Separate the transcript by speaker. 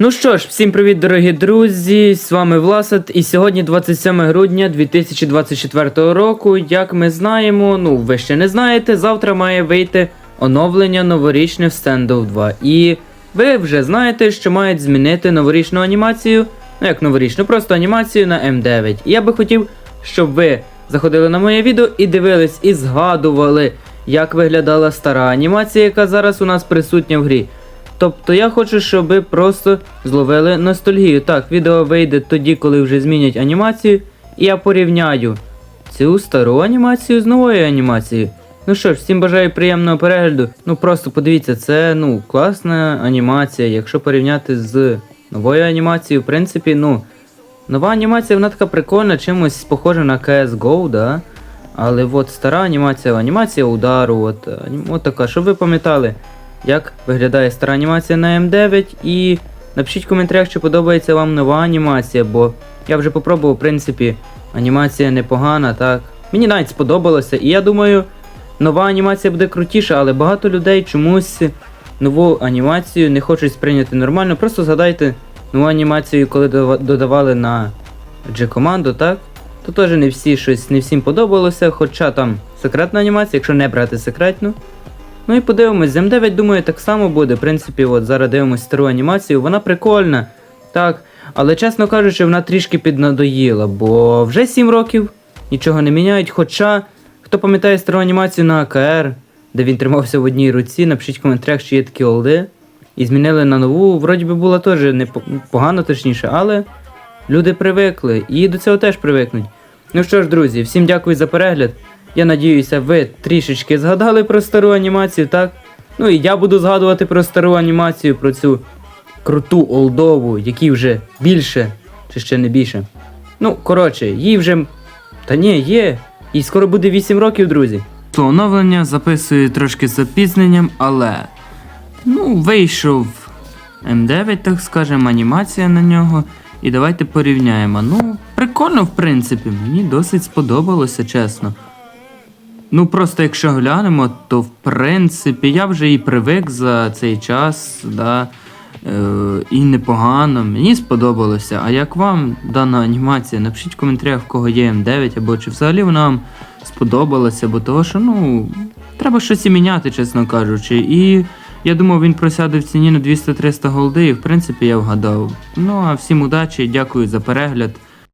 Speaker 1: Ну що ж, всім привіт, дорогі друзі! З вами Власат, і сьогодні 27 грудня 2024 року. Як ми знаємо, ну ви ще не знаєте, завтра має вийти оновлення новорічне в Standoff 2. І ви вже знаєте, що мають змінити новорічну анімацію. Ну як новорічну, просто анімацію на М9. І я би хотів, щоб ви заходили на моє відео і дивились, і згадували, як виглядала стара анімація, яка зараз у нас присутня в грі. Тобто я хочу, щоб ви просто зловили ностальгію. Так, відео вийде тоді, коли вже змінять анімацію, і я порівняю цю стару анімацію з новою анімацією. Ну що ж, всім бажаю приємного перегляду. Ну просто подивіться, це ну класна анімація. Якщо порівняти з новою анімацією, в принципі, ну. Нова анімація, вона така прикольна, чимось схожа на CSGO, да? Але от стара анімація, анімація удару, от, от така, щоб ви пам'ятали, як виглядає стара анімація на М9. І напишіть в коментарях, чи подобається вам нова анімація, бо я вже попробував, в принципі, анімація непогана, так. Мені навіть сподобалося, і я думаю, нова анімація буде крутіша, але багато людей чомусь нову анімацію не хочуть сприйняти нормально. Просто згадайте нову анімацію, коли додавали на G-команду, так? То теж не всі щось не всім подобалося, хоча там секретна анімація, якщо не брати секретну. Ну і подивимось, з М9, думаю, так само буде. В принципі, от зараз дивимось стару анімацію, вона прикольна, так. Але чесно кажучи, вона трішки піднадоїла, бо вже 7 років нічого не міняють. Хоча, хто пам'ятає стару анімацію на АКР, де він тримався в одній руці, напишіть в коментарях, чи є такі олди. І змінили на нову, вроді би була теж непогано, точніше, але люди привикли і до цього теж привикнуть. Ну що ж, друзі, всім дякую за перегляд. Я надіюся, ви трішечки згадали про стару анімацію, так? Ну і я буду згадувати про стару анімацію, про цю круту олдову, якій вже більше, чи ще не більше. Ну, коротше, їй вже. Та ні, є. Їй скоро буде 8 років, друзі. То оновлення записую трошки з запізненням, але. Ну, вийшов М9, так скажемо, анімація на нього. І давайте порівняємо. Ну, прикольно, в принципі, мені досить сподобалося, чесно. Ну, просто якщо глянемо, то в принципі я вже і привик за цей час, да, е, і непогано. Мені сподобалося. А як вам дана анімація? Напишіть в коментарях, в кого є М9, або чи взагалі вона вам сподобалася, бо того, що ну, треба щось і міняти, чесно кажучи. І я думав, він просяде в ціні на 200-300 голди, і в принципі я вгадав. Ну а всім удачі, дякую за перегляд.